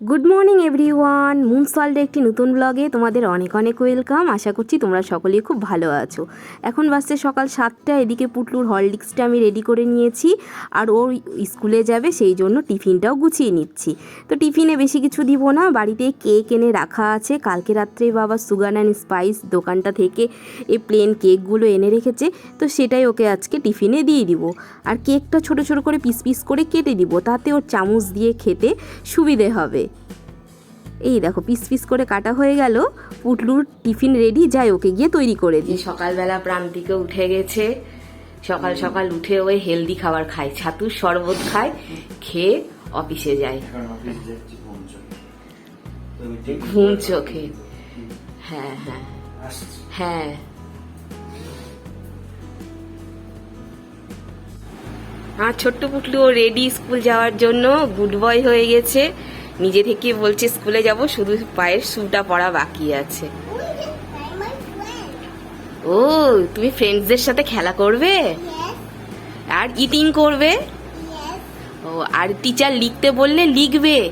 Good morning everyone মুনসল্ডে একটি নতুন ব্লগে তোমাদের অনেক অনেক ওয়েলকাম আশা করছি তোমরা সকলেই খুব ভালো আছো। এখন বাজছে সকাল সাতটা, এদিকে পুটলুর হরলিক্সটা আমি রেডি করে নিয়েছি, আর ও স্কুলে যাবে, সেই জন্য টিফিনটাও গুছিয়ে নিচ্ছি। তো টিফিনে বেশি কিছু দিব না, বাড়িতে কেক এনে রাখা আছে। কালকে রাত্রে বাবা সুগার অ্যান্ড স্পাইস দোকানটা থেকে এই প্লেন কেকগুলো এনে রেখেছে, তো সেটাই ওকে আজকে টিফিনে দিয়ে দিব। আর কেকটা ছোট ছোট করে পিস পিস করে কেটে দিব, তাতে ওর চামচ দিয়ে খেতে সুবিধে হবে। এই দেখো পিস পিস করে কাটা হয়ে গেল পুটলুর টিফিন রেডি যাই ওকে গিয়ে তৈরি করে দিই। সকালবেলা প্রান্তিকে উঠে গেছে সকাল সকাল উঠে ওই হেলদি খাবার খায় ছাতুর শরবত খায় খেয়ে অফিসে যায়। ঘুম চোখে। হ্যাঁ হ্যাঁ। হ্যাঁ। আমার ছোট্ট পুটলু ও রেডি স্কুল যাওয়ার জন্য গুড বয় হয়ে গেছে। নিজে থেকে বলছে স্কুলে যাব, শুধু পায়ের শুটা পড়া বাকি আছে। ও, তুমি ফ্রেন্ডসদের সাথে খেলা করবে? আর ইটিং করবে? ও, আর টিচার লিখতে বললে লিখবে?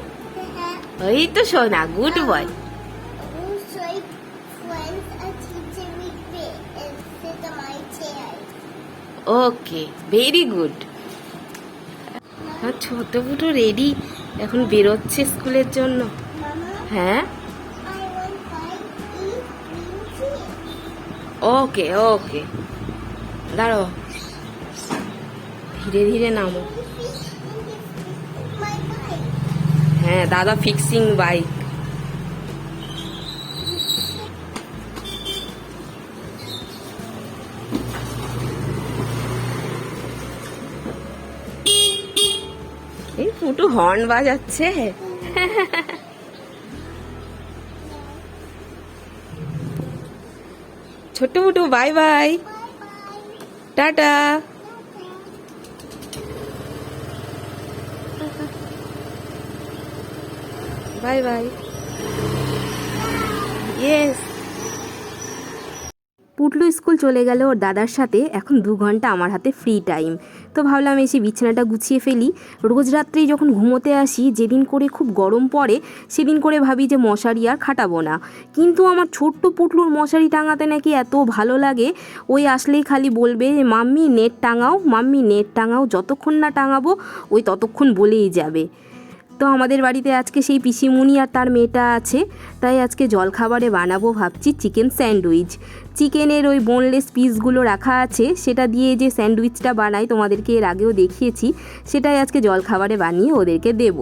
ওই তো শোনা good boy okay very good ছোট ফুটো রেডি এখন বেরোচ্ছে স্কুলের জন্য। হ্যাঁ? ওকে ওকে। দাঁড়ো ধীরে ধীরে নামো। হ্যাঁ দাদা ফিক্সিং বাইক এই ফুটু হর্ন বাজাচ্ছে। ছোট্ট ফুটু bye bye. Tata. Bye bye. Yes Putlu school চলে গেল ওর দাদার সাথে। এখন দু ঘণ্টা আমার হাতে ফ্রি টাইম তো ভাবলাম এসে বিছানাটা গুছিয়ে ফেলি। রোজ রাত্রেই যখন ঘুমোতে আসি যেদিন করে খুব গরম পড়ে সেদিন করে ভাবি যে মশারি আর খাটাবো না। কিন্তু আমার ছোট্ট পুটলুর মশারি টাঙাতে নাকি এত ভালো লাগে। ওই আসলেই খালি বলবে যে, মাম্মি নেট টাঙাও মাম্মি নেট টাঙাও যতক্ষণ না টাঙাবো ওই ততক্ষণ বলেই যাবে। তো আমাদের বাড়িতে আজকে সেই পিসিমুনি আর তার মেয়েটা আছে। তাই আজকে জলখাবারে বানাবো ভাবছি চিকেন স্যান্ডউইচ। চিকেনের ওই বোনলেস পিসগুলো রাখা আছে, সেটা দিয়ে যে স্যান্ডউইচটা বানাই তোমাদেরকে এর আগেও দেখিয়েছি, সেটাই আজকে জলখাবারে বানিয়ে ওদেরকে দেব।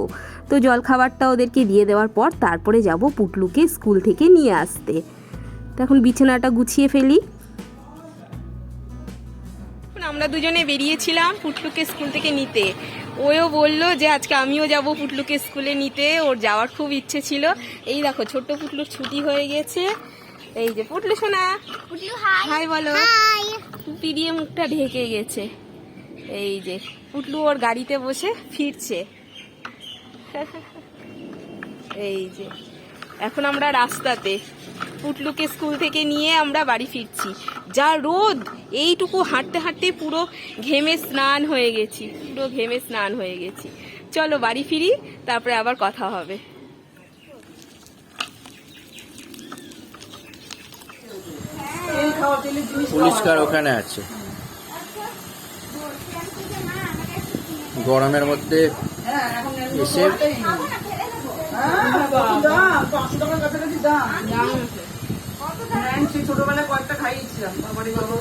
তো জলখাবারটা ওদেরকে দিয়ে দেওয়ার পর তারপরে যাব পুটলুকে স্কুল থেকে নিয়ে আসতে। তো এখন বিছানাটা গুছিয়ে ফেলি। আমরা দুজনে বেরিয়েছিলাম পুটলুকে স্কুল থেকে নিতে। ওও বলল যে আজকে আমিও যাব পুটলুকে স্কুলে নিতে। ওর যাওয়ার খুব ইচ্ছে ছিল। এই দেখো ছোট্ট পুটলুর ছুটি হয়ে গেছে। এই যে পুটলু শোনা হাই। বলো। টুপি দিয়ে মুখটা ঢেকে গেছে। এই যে পুটলু ওর গাড়িতে বসে ফিরছে। এই যে এখন আমরা রাস্তাতে। পুটলুকে স্কুল থেকে নিয়ে আমরা বাড়ি ফিরছি। যা রোদ! এইটুকু হাঁটতে হাঁটতে পুরো ঘেমে স্নান হয়ে গেছি। পুরো ঘেমে স্নান হয়ে গেছি। চলো বাড়ি ফিরি তারপরে আবার কথা হবে। পরিষ্কার ওখানে আছে। গরমের মধ্যে এসে পাঁচশো সেই ছোটবেলায় কয়েকটা খাইয়েছিলাম। বাবারে বাবা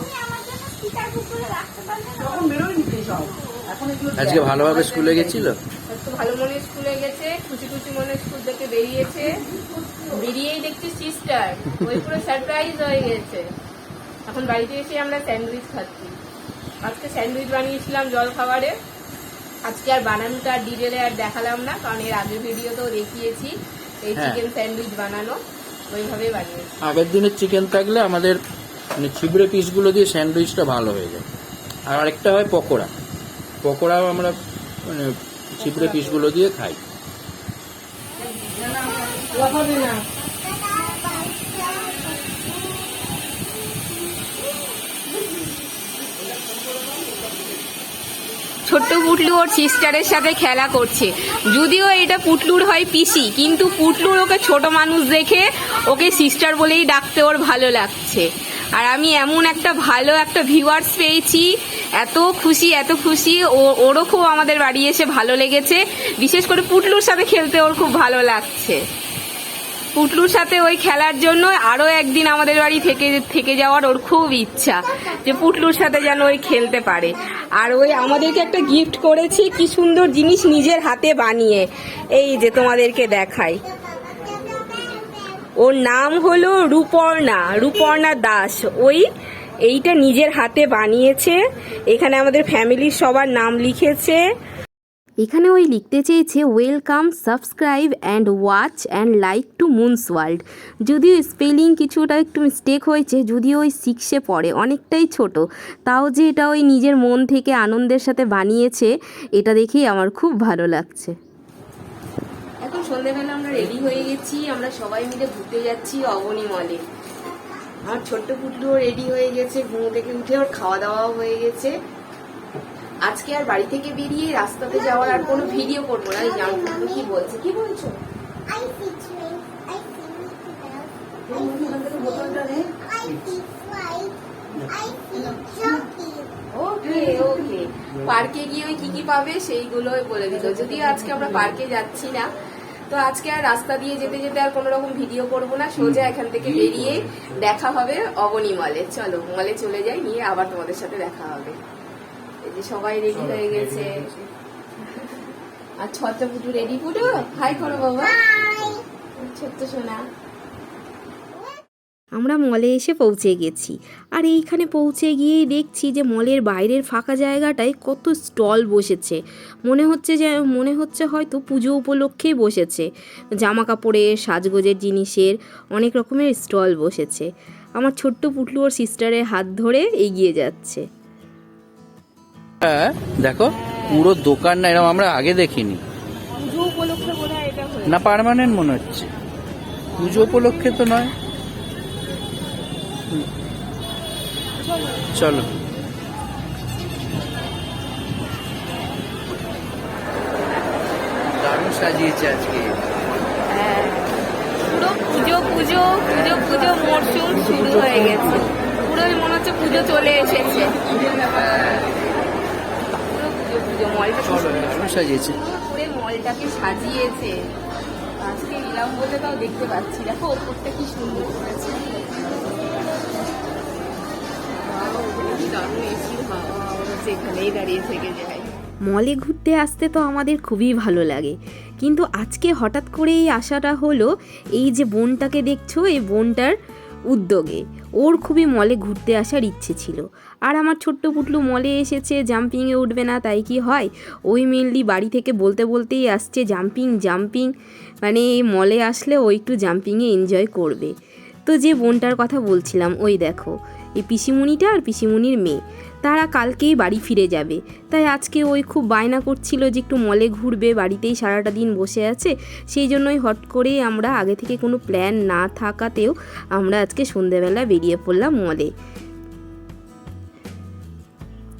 তখন বেরোয়নি তো সব। আজকে ভালোভাবে স্কুলে গেছিল? ভালো মনে স্কুলে গেছে খুশি খুশি মনে স্কুল থেকে বেরিয়েছে। বেরিয়েই দেখছি সিস্টার ওই পুরো সারপ্রাইজ হয়ে গেছে। এখন বাড়িতে এসে আমরা স্যান্ডউইচ খাচ্ছি। আজকে স্যান্ডউইচ বানিয়েছিলাম জল খাবারে আজকে আর বানানোটা আর ডিটেলে আর দেখালাম না কারণ এর আগের ভিডিওতেও দেখিয়েছি। এই। চিকেন স্যান্ডউইচ বানানো। বানিয়েছি আগের দিনের চিকেন থাকলে আমাদের মানে ছিবড়ে পিসগুলো দিয়ে স্যান্ডউইচটা ভালো হয়ে যায় আর আরেকটা হয় পকোড়া পকোড়াও আমরা মানে ছিবড়ে পিসগুলো দিয়ে খাই না ছোট্ট পুটলু ওর সিস্টারের সাথে খেলা করছে। যদিও এটা পুটলুর হয় পিসি, কিন্তু পুটলুর ওকে ছোট মানুষ দেখে ওকে সিস্টার বলেই ডাকতে ওর ভালো লাগছে। আর আমি এমন একটা ভালো একটা ভিউয়ার্স পেয়েছি, এত খুশি এত খুশি, ও, ওরও খুব আমাদের বাড়ি এসে ভালো লেগেছে। বিশেষ করে পুটলুর সাথে খেলতে ওর খুব ভালো লাগছে। পুটলুর সাথে ওই খেলার জন্য আরও একদিন আমাদের বাড়ি থেকে থেকে যাওয়ার ওর খুব ইচ্ছা যে পুটলুর সাথে যেন ওই খেলতে পারে। আর ওই আমাদেরকে একটা গিফট করেছি, কি সুন্দর জিনিস নিজের হাতে বানিয়ে। এই যে তোমাদেরকে দেখাই। ওর নাম হলো রূপর্ণা রূপর্ণা দাস। ওই এইটা নিজের হাতে বানিয়েছে। এখানে আমাদের ফ্যামিলির সবার নাম লিখেছে। এখানে ওই লিখতে চেয়েছে welcome subscribe and watch and like to moon's world যদিও স্পেলিং কিছুটা একটু মিস্টেক হয়েছে, যদিও ওই সিক্সে পড়ে, অনেকটাই ছোট। তাও যে এটা ওই নিজের মন থেকে আনন্দের সাথে বানিয়েছে, এটা দেখেই আমার খুব ভালো লাগছে। এখন সন্ধ্যেবেলা আমরা রেডি হয়ে গেছি, আমরা সবাই মিলে ঘুরতে যাচ্ছি অবনী মলে আমার ছোট্ট পুটলুও রেডি হয়ে গেছে, ঘুম থেকে উঠে ওর খাওয়া দাওয়াও হয়ে গেছে। আজকে আর বাড়ি থেকে বেরিয়ে রাস্তাতে যাওয়ার আর কোনো ভিডিও করব না পুটলু কি বলছে? কি বলছো? I see twins. I see Mickey I see flight. I see jockey. ওকে ওকে পার্কে গিয়ে ওই কি কি পাবে সেইগুলো বলে দিল। যদিও আজকে আমরা পার্কে যাচ্ছি না তো আজকে আর রাস্তা দিয়ে যেতে যেতে আর কোনো রকম ভিডিও করব না। সোজা এখান থেকে বেরিয়ে দেখা হবে অবনী মলে চলো মলে চলে যাই নিয়ে আবার তোমাদের সাথে দেখা হবে। যে সবাই রেডি হয়ে গেছে। আর ছটা পুটু রেডি পুটু হাই করো বাবা। ছোট্ট সোনা। আমরা মলে এসে পৌঁছে গেছি। আর এইখানে পৌঁছে গিয়েই দেখছি যে মলের বাইরের ফাঁকা জায়গাটায় কত স্টল বসেছে। মনে হচ্ছে যে মনে হচ্ছে হয়তো পুজো উপলক্ষেই বসেছে। জামা কাপড়ের সাজগোজের জিনিসের অনেক রকমের স্টল বসেছে। আমার ছোট্ট পুটলু ওর সিস্টারের হাত ধরে এগিয়ে যাচ্ছে। দেখো পুরো দোকান না এরকম আমরা আগে দেখিনি। হয় না পারমানেন্ট মনে হচ্ছে। পুজো উপলক্ষে তো নয়। চলো। দারুণ সাজিয়েছে আজকে। হ্যাঁ, পুরো পুজো পুজো পুজো পুজো মরশুম শুরু হয়ে গেছে। পুরোই মনে হচ্ছে পুজো চলে এসেছে। মলটা সাজিয়েছে। মলটাকে সাজিয়েছে। আজকে এলাম বলে তাও দেখতে পাচ্ছি। দেখো ওপরটা কি সুন্দর করেছে। এখানেই দাঁড়িয়ে থেকে যায় মলে ঘুরতে আসতে তো আমাদের খুবই ভালো লাগে। কিন্তু আজকে হঠাৎ করে এই আশাটা হলো এই যে বোনটাকে দেখছ এই বোনটার উদ্যোগে। ওর খুবই মলে ঘুরতে আসার ইচ্ছে ছিল। আর আমার ছোট্ট পুটলু মলে এসেছে জাম্পিংয়ে উঠবে না, তাই কি হয়? ওই মেনলি বাড়ি থেকে বলতে বলতেই আসছে জাম্পিং জাম্পিং মানে মলে আসলে ও একটু জাম্পিংয়ে এনজয় করবে। তো যে বোনটার কথা বলছিলাম, ওই দেখো। এই পিসিমণিটা আর পিসিমণির মেয়ে। তারা কালকেই বাড়ি ফিরে যাবে। তাই আজকে ওই খুব বায়না করছিল যে একটু মলে ঘুরবে, বাড়িতেই সারাটা দিন বসে আছে। সেই জন্যই হট করে আমরা আগে থেকে কোনো প্ল্যান না থাকাতেও আমরা আজকে সন্ধেবেলা বেরিয়ে পড়লাম মলে।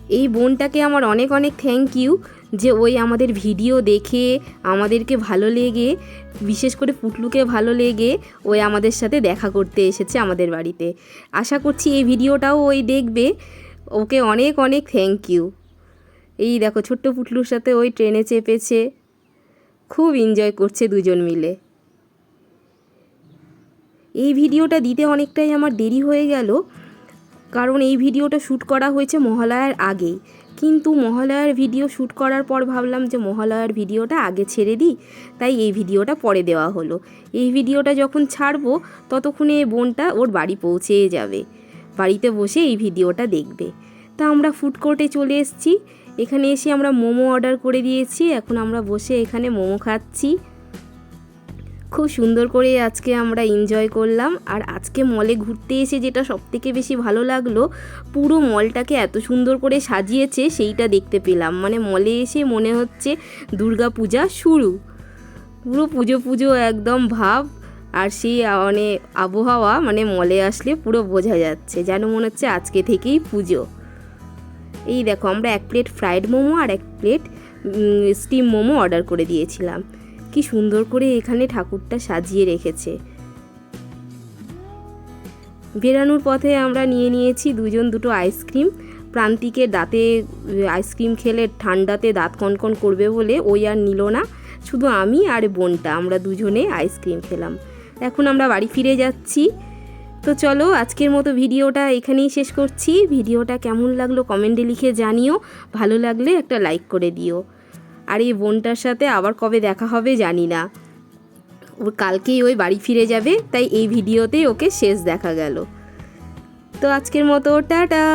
এই বোনটাকে আমার অনেক অনেক থ্যাংক ইউ। যে ওই আমাদের ভিডিও দেখে আমাদেরকে ভালো লেগে, বিশেষ করে পুটলুকে ভালো লেগে ওই আমাদের সাথে দেখা করতে এসেছে আমাদের বাড়িতে। আশা করছি এই ভিডিওটাও ওই দেখবে। ওকে অনেক অনেক থ্যাংক ইউ এই দেখো ছোট্ট পুটলুর সাথে ওই ট্রেনে চেপেছে। খুব এনজয় করছে দুজন মিলে। এই ভিডিওটা দিতে অনেকটাই আমার দেরি হয়ে গেল। কারণ এই ভিডিওটা শ্যুট করা হয়েছে মহালয়ার আগেই। কিন্তু মহালয়ার ভিডিও শ্যুট করার পর ভাবলাম যে মহালয়ার ভিডিওটা আগে ছেড়ে দিই, তাই এই ভিডিওটা পরে দেওয়া হলো। এই ভিডিওটা যখন ছাড়বো, ততক্ষণে এই বোনটা ওর বাড়ি পৌঁছেই যাবে। বাড়িতে বসে এই ভিডিওটা দেখবে। তা আমরা ফুড কোর্টে চলে এসেছি। এখানে এসে আমরা মোমো অর্ডার করে দিয়েছি। এখন আমরা বসে এখানে মোমো খাচ্ছি। খুব সুন্দর করে আজকে আমরা এনজয় করলাম। আর আজকে মলে ঘুরতে এসে যেটা সবথেকে বেশি ভালো লাগল, পুরো মলটাকে এত সুন্দর করে সাজিয়েছে সেইটা দেখতে পেলাম। মানে মলে এসে মনে হচ্ছে দুর্গা পূজা শুরু। পুরো পুজো পুজো একদম ভাব। আর সেই মানে আবহাওয়া মানে মলে আসলে পুরো বোঝা যাচ্ছে, যেন মনে হচ্ছে আজকে থেকেই পুজো। এই দেখো, আমরা এক প্লেট ফ্রাইড মোমো আর এক প্লেট স্টিম মোমো অর্ডার করে দিয়েছিলাম। কি সুন্দর করে এখানে ঠাকুরটা সাজিয়ে রেখেছে। বেরানোর পথে আমরা নিয়ে নিয়েছি দুজন দুটো আইসক্রিম। প্রান্তিকের দাঁতে, আইসক্রিম খেলে ঠান্ডাতে দাঁত কনকন করবে বলে ওই আর নিল না। শুধু আমি আর বোনটা, আমরা দুজনে আইসক্রিম খেলাম। এখন আমরা বাড়ি ফিরে যাচ্ছি। তো চলো আজকের মতো ভিডিওটা এখানেই শেষ করছি। ভিডিওটা কেমন লাগল কমেন্টে লিখে জানিও। ভালো লাগলে একটা লাইক করে দিও। আর এই বোনটার সাথে আবার কবে দেখা হবে জানি না। ওর কালকেই ওই বাড়ি ফিরে যাবে, তাই এই ভিডিওতেই ওকে শেষ দেখা গেল। তো আজকের মতো টাটা।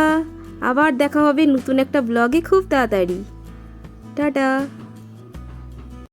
আবার দেখা হবে নতুন একটা ব্লগে খুব তাড়াতাড়ি। টাটা।